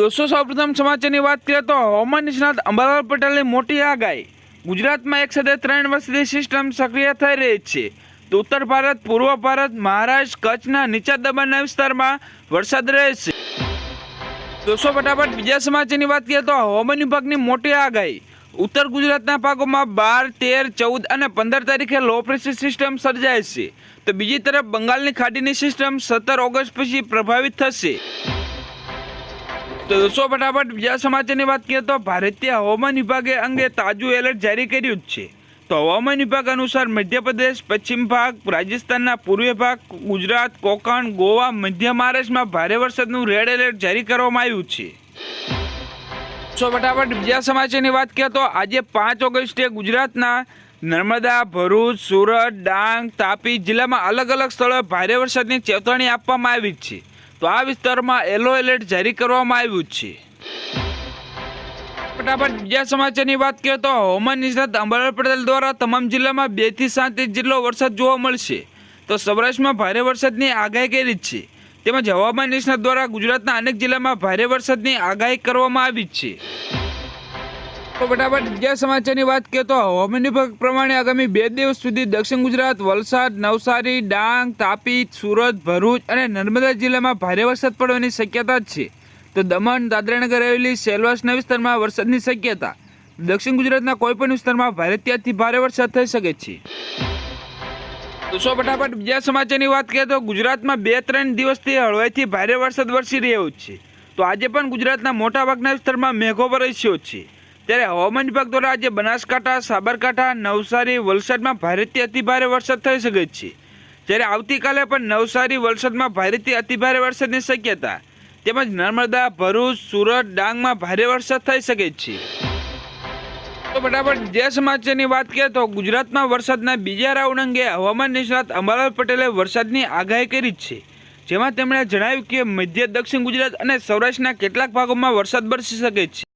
દોસ્તો સૌપ્રથમ સમાચારની વાત કરીએ તો હવામાન નિષ્ણાત અંબાલાલ પટેલની મોટી આગાહી. ગુજરાતમાં એક સાથે ત્રણ વર્ષથી સિસ્ટમ સક્રિય થઈ રહી છે. તો ઉત્તર ભારત, પૂર્વ ભારત, મહારાષ્ટ્ર, કચ્છના નીચા દબાણના વિસ્તારમાં વરસાદ રહેશે. દોસ્તો ફટાફટ બીજા સમાચારની વાત કરીએ તો હવામાન વિભાગની મોટી આગાહી. ઉત્તર ગુજરાતના ભાગોમાં બાર, તેર, ચૌદ અને પંદર તારીખે લો પ્રેશર સિસ્ટમ સર્જાય છે. તો બીજી તરફ બંગાળની ખાડીની સિસ્ટમ સત્તર ઓગસ્ટ પછી પ્રભાવિત થશે. તો દોસ્તો ફટાફટ બીજા સમાચારની વાત કરીએ તો ભારતીય હવામાન વિભાગે અંગે તાજું એલર્ટ જારી કર્યું જ છે. તો હવામાન વિભાગ અનુસાર મધ્યપ્રદેશ, પશ્ચિમ ભાગ, રાજસ્થાનના પૂર્વીય ભાગ, ગુજરાત, કોકણ, ગોવા, મધ્ય મહારાષ્ટ્રમાં ભારે વરસાદનું રેડ એલર્ટ જારી કરવામાં આવ્યું છે. સો ફટાફટ બીજા સમાચારની વાત કરીએ તો આજે પાંચ ઓગસ્ટે ગુજરાતના નર્મદા, ભરૂચ, સુરત, ડાંગ, તાપી જિલ્લામાં અલગ અલગ સ્થળોએ ભારે વરસાદની ચેતવણી આપવામાં આવી છે. તો આ વિસ્તારમાં યલો એલર્ટ જારી કરવામાં આવ્યું છે. ફટાફટ બીજા સમાચારની વાત કરીએ તો હવામાન નિષ્ણાત અંબાલાલ પટેલ દ્વારા તમામ જિલ્લામાં બેથી સાત ઇંચ જેટલો વરસાદ જોવા મળશે. તો સૌરાષ્ટ્રમાં ભારે વરસાદની આગાહી કરી છે. તેમજ હવામાન નિષ્ણાત દ્વારા ગુજરાતના અનેક જિલ્લામાં ભારે વરસાદની આગાહી કરવામાં આવી છે. તો ફટાફટ બીજા સમાચારની વાત કરીએ તો હવામાન વિભાગ પ્રમાણે આગામી બે દિવસ સુધી દક્ષિણ ગુજરાત, વલસાડ, નવસારી, ડાંગ, તાપી, સુરત, ભરૂચ અને નર્મદા જિલ્લામાં ભારે વરસાદ પડવાની શક્યતા છે. તો દમણ, દાદરાનગર હવેલી સેલવાસના વિસ્તારમાં વરસાદની શક્યતા. દક્ષિણ ગુજરાતના કોઈપણ વિસ્તારમાં ભારે ત્યાંથી ભારે વરસાદ થઈ શકે છે. દોસ્તો ફટાફટ બીજા સમાચારની વાત કરીએ તો ગુજરાતમાં બે ત્રણ દિવસથી હળવાઈથી ભારે વરસાદ વરસી રહ્યો છે. તો આજે પણ ગુજરાતના મોટાભાગના વિસ્તારમાં મેઘો વરસ્યો છે. ત્યારે હવામાન વિભાગ દ્વારા આજે બનાસકાંઠા, સાબરકાંઠા, નવસારી, વલસાડમાં ભારેથી અતિભારે વરસાદ થઈ શકે છે. જ્યારે આવતીકાલે પણ નવસારી, વલસાડમાં ભારેથી અતિભારે વરસાદની શક્યતા. તેમજ નર્મદા, ભરૂચ, સુરત, ડાંગમાં ભારે વરસાદ થઈ શકે છે. તો ફટાફટ જે સમાચારની વાત કરીએ તો ગુજરાતમાં વરસાદના બીજા રાઉન્ડ અંગે હવામાન નિષ્ણાત અંબાલાલ પટેલે વરસાદની આગાહી કરી છે. જેમાં તેમણે જણાવ્યું કે મધ્ય દક્ષિણ ગુજરાત અને સૌરાષ્ટ્રના કેટલાક ભાગોમાં વરસાદ વરસી શકે છે.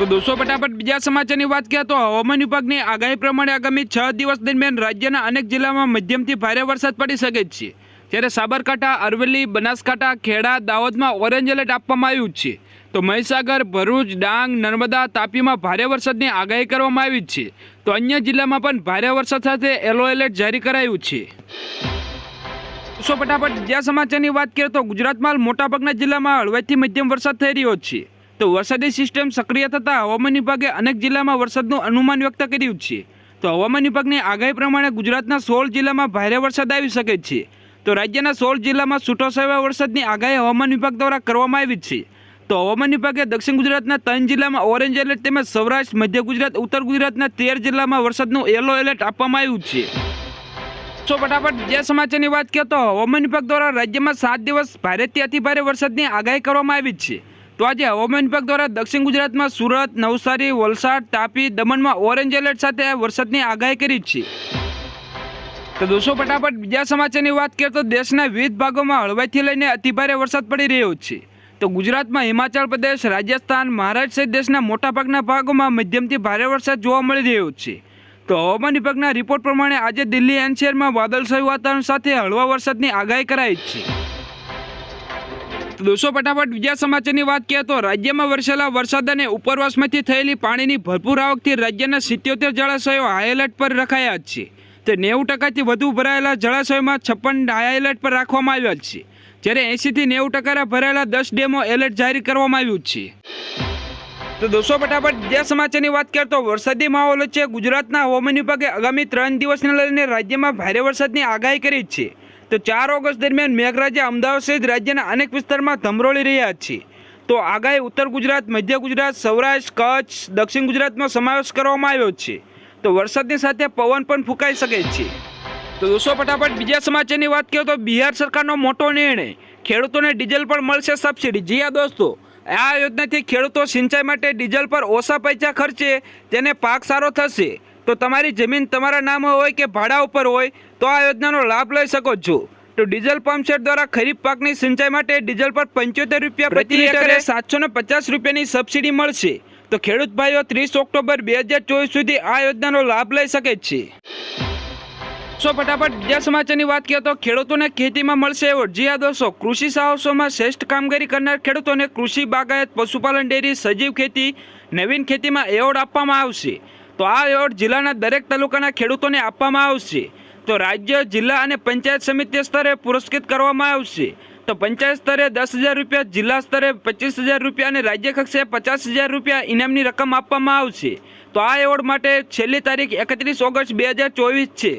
તો દોસ્તો, ફટાફટ બીજા સમાચારની વાત કરીએ તો હવામાન વિભાગની આગાહી પ્રમાણે આગામી છ દિવસ દરમિયાન રાજ્યના અનેક જિલ્લામાં મધ્યમથી ભારે વરસાદ પડી શકે છે. જ્યારે સાબરકાંઠા, અરવલ્લી, બનાસકાંઠા, ખેડા, દાહોદમાં ઓરેન્જ એલર્ટ આપવામાં આવ્યું છે. તો મહીસાગર, ભરૂચ, ડાંગ, નર્મદા, તાપીમાં ભારે વરસાદની આગાહી કરવામાં આવી છે. તો અન્ય જિલ્લામાં પણ ભારે વરસાદ સાથે યલો એલર્ટ જારી કરાયું છે. સો ફટાફટ જ્યાં સમાચારની વાત કરીએ તો ગુજરાતમાં મોટાભાગના જિલ્લામાં હળવાથી મધ્યમ વરસાદ થઈ રહ્યો છે. તો વરસાદી સિસ્ટમ સક્રિય થતાં હવામાન વિભાગે અનેક જિલ્લામાં વરસાદનું અનુમાન વ્યક્ત કર્યું છે. તો હવામાન વિભાગની આગાહી પ્રમાણે ગુજરાતના સોળ જિલ્લામાં ભારે વરસાદ આવી શકે છે. તો રાજ્યના સોળ જિલ્લામાં છૂટોછવાયા વરસાદની આગાહી હવામાન વિભાગ દ્વારા કરવામાં આવી છે. તો હવામાન વિભાગે દક્ષિણ ગુજરાતના ત્રણ જિલ્લામાં ઓરેન્જ એલર્ટ તેમજ સૌરાષ્ટ્ર, મધ્ય ગુજરાત, ઉત્તર ગુજરાતના તેર જિલ્લામાં વરસાદનું યલો એલર્ટ આપવામાં આવ્યું છે. તો ફટાફટ જે સમાચારની વાત કરીએ તો હવામાન વિભાગ દ્વારા રાજ્યમાં સાત દિવસ ભારેથી અતિભારે વરસાદની આગાહી કરવામાં આવી છે. તો આજે હવામાન વિભાગ દ્વારા દક્ષિણ ગુજરાતમાં સુરત, નવસારી, વલસાડ, તાપી, દમણમાં ઓરેન્જ એલર્ટ સાથે વરસાદની આગાહી કરી છે. તો દોસ્તો, ફટાફટ બીજા સમાચારની વાત કરીએ તો દેશના વિવિધ ભાગોમાં હળવાઈથી લઈને અતિભારે વરસાદ પડી રહ્યો છે. તો ગુજરાતમાં હિમાચલ પ્રદેશ, રાજસ્થાન, મહારાષ્ટ્ર સહિત દેશના મોટાભાગના ભાગોમાં મધ્યમથી ભારે વરસાદ જોવા મળી રહ્યો છે. તો હવામાન વિભાગના રિપોર્ટ પ્રમાણે આજે દિલ્હી એનસીઆરમાં વાદળછાયું વાતાવરણ સાથે હળવા વરસાદની આગાહી કરાઈ છે. તો દોસ્તો, ફટાફટ બીજા સમાચારની વાત કરીએ તો રાજ્યમાં વરસેલા વરસાદ અને ઉપરવાસમાંથી થયેલી પાણીની ભરપૂર આવકથી રાજ્યના સિત્યોતેર જળાશયો હાઈ પર રખાયા છે. તે નેવું ટકાથી વધુ ભરાયેલા જળાશયોમાં છપ્પન હાઈ પર રાખવામાં આવ્યા છે. જ્યારે એંશીથી નેવું ટકા ભરાયેલા દસ ડેમો એલર્ટ જારી કરવામાં આવ્યું છે. તો દોસ્તો, ફટાફટ બીજા સમાચારની વાત કરીએ તો વરસાદી માહોલ વચ્ચે ગુજરાતના હવામાન વિભાગે આગામી ત્રણ દિવસને લઈને રાજ્યમાં ભારે વરસાદની આગાહી કરી છે. તો ચાર ઓગસ્ટ દરમિયાન મેઘરાજા અમદાવાદ સહિત રાજ્યના અનેક વિસ્તારમાં ધમરોળી રહ્યા છે. તો આગાહી ઉત્તર ગુજરાત, મધ્ય ગુજરાત, સૌરાષ્ટ્ર, કચ્છ, દક્ષિણ ગુજરાતમાં સમાવેશ કરવામાં આવ્યો છે. તો વરસાદની સાથે પવન પણ ફૂંકાઈ શકે છે. તો દોસ્તો, ફટાફટ બીજા સમાચારની વાત કરીએ તો બિહાર સરકારનો મોટો નિર્ણય, ખેડૂતોને ડીઝલ પર મળશે સબસિડી. જી હા દોસ્તો, આ યોજનાથી ખેડૂતો સિંચાઈ માટે ડીઝલ પર ઓછા પૈસા ખર્ચે, તેને પાક સારો થશે. તો તમારી જમીન તમારા નામ હોય કે ભાડા ઉપર હોય તો આ યોજનાનો લાભ લઈ શકો છો. તો ડીઝલ પંપ સેટ દ્વારા ખરીફ પાકની સિંચાઈ માટે ડીઝલ પર પંચોતેર રૂપિયા પ્રતિ લીટરે સાતસો ને પચાસ રૂપિયાની સબસિડી મળશે. તો ખેડૂત ભાઈઓ ત્રીસ ઓક્ટોબર બે હજાર ચોવીસ સુધી આ યોજનાનો લાભ લઈ શકે છે. સો ફટાફટ બીજા સમાચારની વાત કરીએ તો ખેડૂતોને ખેતીમાં મળશે એવોર્ડ. જી આ દોસ્તો કૃષિ સાહસોમાં શ્રેષ્ઠ કામગીરી કરનાર ખેડૂતોને કૃષિ બાગાયત પશુપાલન ડેરી સજીવ ખેતી નવીન ખેતીમાં એવોર્ડ આપવામાં આવશે. તો આ એવોર્ડ જિલ્લાના દરેક તાલુકાના ખેડૂતોને આપવામાં આવશે. તો રાજ્ય, જિલ્લા અને પંચાયત સમિતિ સ્તરે પુરસ્કૃત કરવામાં આવશે. તો પંચાયત સ્તરે દસ હજાર રૂપિયા, જિલ્લા સ્તરે પચીસ હજાર રૂપિયા અને રાજ્ય કક્ષાએ પચાસ હજાર રૂપિયા ઇનામની રકમ આપવામાં આવશે. તો આ એવોર્ડ માટે છેલ્લી તારીખ એકત્રીસ ઓગસ્ટ બે હજાર ચોવીસ છે.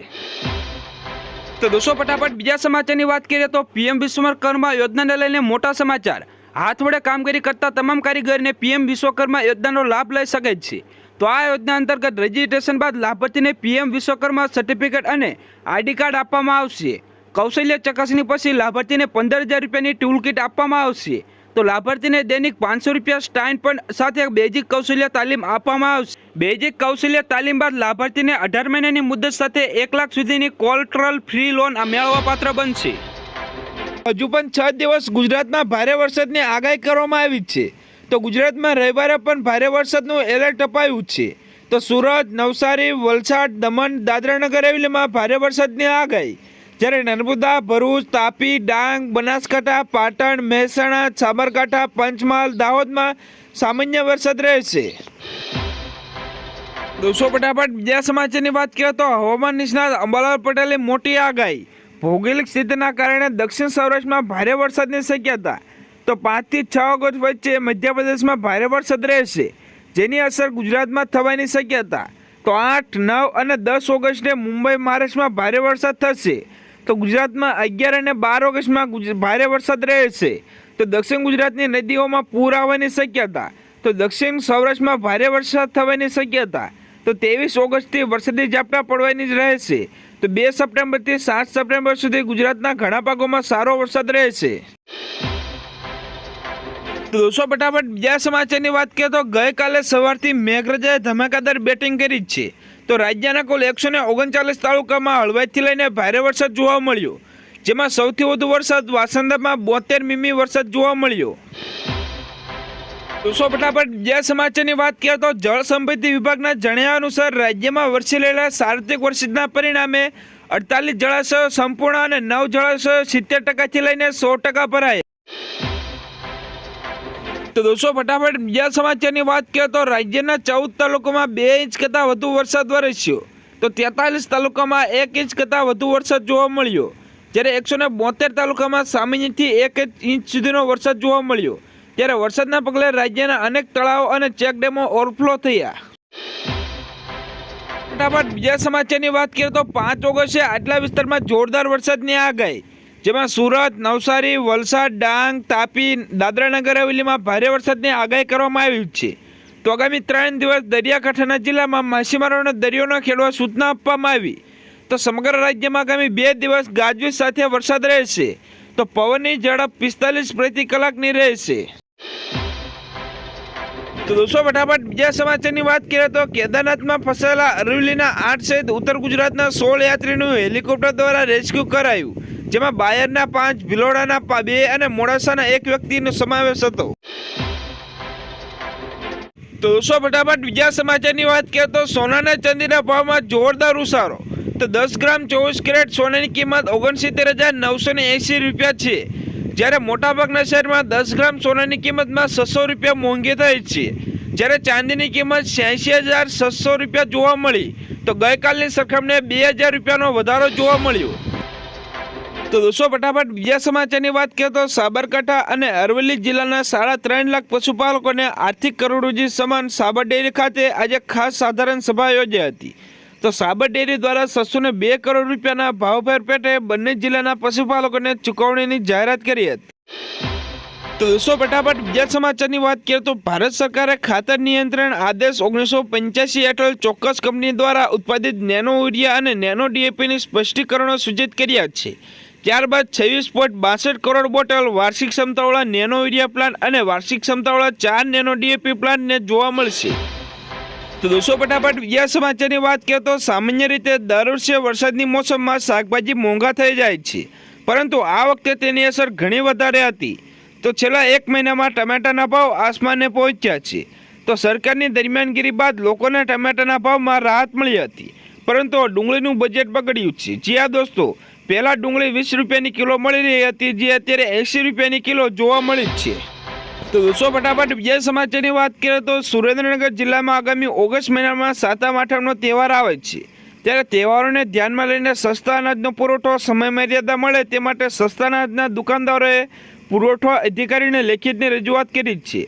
તો દોસ્તો, ફટાફટ બીજા સમાચારની વાત કરીએ તો પીએમ વિશ્વકર્મા યોજનાને લઈને મોટા સમાચાર. હાથ વડે કામગીરી કરતા તમામ કારીગરને પીએમ વિશ્વકર્મા યોજનાનો લાભ લઈ શકે છે. તો આ યોજના અંતર્ગત રજીસ્ટ્રેશન બાદ લાભાર્થીને પીએમ વિશ્વકર્મા સર્ટિફિકેટ અને આઈડી કાર્ડ આપવામાં આવશે. કૌશલ્ય ચકાસણી પછી લાભાર્થીને પંદર હજાર રૂપિયાની ટૂલ કિટ આપવામાં આવશે. તો લાભાર્થીને દૈનિક પાંચસો રૂપિયા સ્ટાઇન પણ સાથે બેઝિક કૌશલ્ય તાલીમ આપવામાં આવશે. બેઝિક કૌશલ્ય તાલીમ બાદ લાભાર્થીને અઢાર મહિનાની મુદત સાથે એક લાખ સુધીની કોલટ્રલ ફ્રી લોન મેળવવા પાત્ર બનશે. હજુ પણ છ દિવસ ગુજરાતમાં ભારે વરસાદની આગાહી કરવામાં આવી છે. તો ગુજરાતમાં રવિવારે પણ ભારે વરસાદનું એલર્ટ અપાયું છે. તો સુરત, નવસારી, વલસાડ, દમણ, દાદરાનગર હવેલીમાં ભારે વરસાદની આગાહી. જ્યારે નર્મદા, ભરૂચ, તાપી, ડાંગ, બનાસકાંઠા, પાટણ, મહેસાણા, સાબરકાંઠા, પંચમહાલ, દાહોદમાં સામાન્ય વરસાદ રહેશે. દોસ્તો, ફટાફટ બીજા સમાચારની વાત કરીએ તો હવામાન નિષ્ણાત અંબાલાલ પટેલે મોટી આગાહી. ભૌગોલિક સ્થિતિના કારણે દક્ષિણ સૌરાષ્ટ્રમાં ભારે વરસાદની શક્યતા. તો પાંચથી છ ઓગસ્ટ વચ્ચે મધ્યપ્રદેશમાં ભારે વરસાદ રહેશે, જેની અસર ગુજરાતમાં થવાની શક્યતા. તો આઠ, નવ અને દસ ઓગસ્ટે મુંબઈ, મહારાષ્ટ્રમાં ભારે વરસાદ થશે. તો ગુજરાતમાં અગિયાર અને બાર ઓગસ્ટમાં ભારે વરસાદ રહેશે. તો દક્ષિણ ગુજરાતની નદીઓમાં પૂર આવવાની શક્યતા. તો દક્ષિણ સૌરાષ્ટ્રમાં ભારે વરસાદ થવાની શક્યતા. તો ત્રેવીસ ઓગસ્ટથી વરસાદી ઝાપટા પડવાની જ રહેશે. તો બે સપ્ટેમ્બરથી સાત સપ્ટેમ્બર સુધી ગુજરાતના ઘણા ભાગોમાં સારો વરસાદ રહેશે. દોસ્તો ફટાફટ બીજા સમાચારની વાત કરીએ તો ગઈકાલે સવારથી મેઘરાજાએ ધમાકાદાર બેટિંગ કરી જ છે. તો રાજ્યના કુલ એકસો ને ઓગણચાલીસ તાલુકામાં હળવાઈથી લઈને ભારે વરસાદ જોવા મળ્યો. જેમાં સૌથી વધુ વરસાદ વાસંદામાં બોતેર મીમી વરસાદ જોવા મળ્યો. દોસ્તો ફટાફટ બીજા સમાચારની વાત કરીએ તો જળ સંપત્તિ વિભાગના જણાવ્યા અનુસાર રાજ્યમાં વરસી રહેલા સાર્વત્રિક વરસાદના પરિણામે અડતાલીસ જળાશયો સંપૂર્ણ અને નવ જળાશયો સિત્તેર ટકાથી લઈને સો ટકા ભરાયા. તો દોસ્તો ફટાફટ બીજા સમાચારની વાત કરીએ તો રાજ્યના ચૌદ તાલુકામાં બે ઇંચ કરતાં વધુ વરસાદ વરસ્યો. તો તેતાલીસ તાલુકામાં એક ઇંચ કરતાં વધુ વરસાદ જોવા મળ્યો. જ્યારે એકસો ને બોતેર તાલુકામાં સામાન્યથી એક ઇંચ સુધીનો વરસાદ જોવા મળ્યો. ત્યારે વરસાદના પગલે રાજ્યના અનેક તળાવો અને ચેકડેમો ઓવરફ્લો થયા. ફટાફટ બીજા સમાચારની વાત કરીએ તો પાંચ ઓગસ્ટે આટલા વિસ્તારમાં જોરદાર વરસાદની આગાહી. જેમાં સુરત, નવસારી, વલસાડ, ડાંગ, તાપી, દાદરાનગર હવેલીમાં ભારે વરસાદની આગાહી કરવામાં આવી છે. તો આગામી ત્રણ દિવસ દરિયાકાંઠાના જિલ્લામાં માછીમારોને દરિયો ખેડવા સૂચના આપવામાં આવી. તો સમગ્ર રાજ્યમાં આગામી બે દિવસ ગાજવીજ સાથે વરસાદ રહેશે. તો પવનની ઝડપ પિસ્તાલીસ પ્રતિ કલાકની રહેશે. તો દોસ્તો, ફટાફટ બીજા સમાચારની વાત કરીએ તો કેદારનાથમાં ફસાયેલા અરવલ્લીના આઠ સહિત ઉત્તર ગુજરાતના સોળ યાત્રીનું હેલિકોપ્ટર દ્વારા રેસ્ક્યુ કરાયું. જેમાં બાયરના પાંચ, ભિલોડાના બે અને મોડાસાના એક વ્યક્તિનો સમાવેશ હતો. તો દોસ્તો, ફટાફટ બીજા સમાચારની વાત કરીએ તો સોનાના ચાંદીના ભાવમાં જોરદાર ઉછાળો. તો દસ ગ્રામ ચોવીસ કેરેટ સોનાની કિંમત ઓગણસિત્તેર હજાર નવસો ને એંસી રૂપિયા છે. જ્યારે મોટાભાગના શહેરમાં દસ ગ્રામ સોનાની કિંમતમાં છસો રૂપિયા મોંઘી થઈ છે. જ્યારે ચાંદીની કિંમત છ્યાસી હજાર છસો રૂપિયા જોવા મળી. તો ગઈકાલની સરખામણીએ બે હજાર રૂપિયાનો વધારો જોવા મળ્યો. તો દોસ્તો, ફટાફટ બીજા સમાચારની વાત કરીએ તો સાબરકાંઠા અને અરવલ્લી જિલ્લાના સાડા ત્રણ લાખ પશુપાલકોને આર્થિક કરોડરજી સમાન સાબર ડેરી ખાતે આજે ખાસ સાધારણ સભા યોજાઈ હતી. તો સાબર ડેરી દ્વારા છસો બે કરોડ રૂપિયાના ભાવફેર પેટે બંને જિલ્લાના પશુપાલકોને ચૂકવણીની જાહેરાત કરી હતી. તો દોસ્તો, ફટાફટ બીજા સમાચારની વાત કરીએ તો ભારત સરકારે ખાતર નિયંત્રણ આદેશ ઓગણીસો પંચ્યાસી હેઠળ ચોક્કસ કંપની દ્વારા ઉત્પાદિત નેનો યુરિયા અને નેનો ડીએપીની સ્પષ્ટીકરણો સૂચિત કર્યા છે. ત્યારબાદ છવ્વીસ પોઈન્ટ બાસઠ કરોડ બોટલ, વાર્ષિક ક્ષમતાવાળા નેનો યુરિયા પ્લાન્ટ અને વાર્ષિક ક્ષમતાવાળા ચાર નેનો ડીએપી પ્લાન્ટને જોવા મળશે. તો દોસ્તો, ફટાફટ બીજા સમાચારની વાત કરીએ તો સામાન્ય રીતે દર વર્ષે વરસાદની મોસમમાં શાકભાજી મોંઘા થઈ જાય છે, પરંતુ આ વખતે તેની અસર ઘણી વધારે હતી. તો છેલ્લા એક મહિનામાં ટમેટાના ભાવ આસમાને પહોંચ્યા છે. તો સરકારની દરમિયાનગીરી બાદ લોકોને ટમેટાના ભાવમાં રાહત મળી હતી, પરંતુ ડુંગળીનું બજેટ બગડ્યું છે. જી હા દોસ્તો પહેલાં ડુંગળી વીસ રૂપિયાની કિલો મળી રહી હતી, જે અત્યારે એંસી રૂપિયાની કિલો જોવા મળી જ છે. તો દોસ્તો, ફટાફટ બીજા સમાચારની વાત કરીએ તો સુરેન્દ્રનગર જિલ્લામાં આગામી ઓગસ્ટ મહિનામાં સાતમ આઠમનો તહેવાર આવે છે. ત્યારે તહેવારોને ધ્યાનમાં લઈને સસ્તા અનાજનો પુરવઠો સમય મર્યાદા મળે તે માટે સસ્તા અનાજના દુકાનદારોએ પુરવઠો અધિકારીને લેખિતની રજૂઆત કરી છે.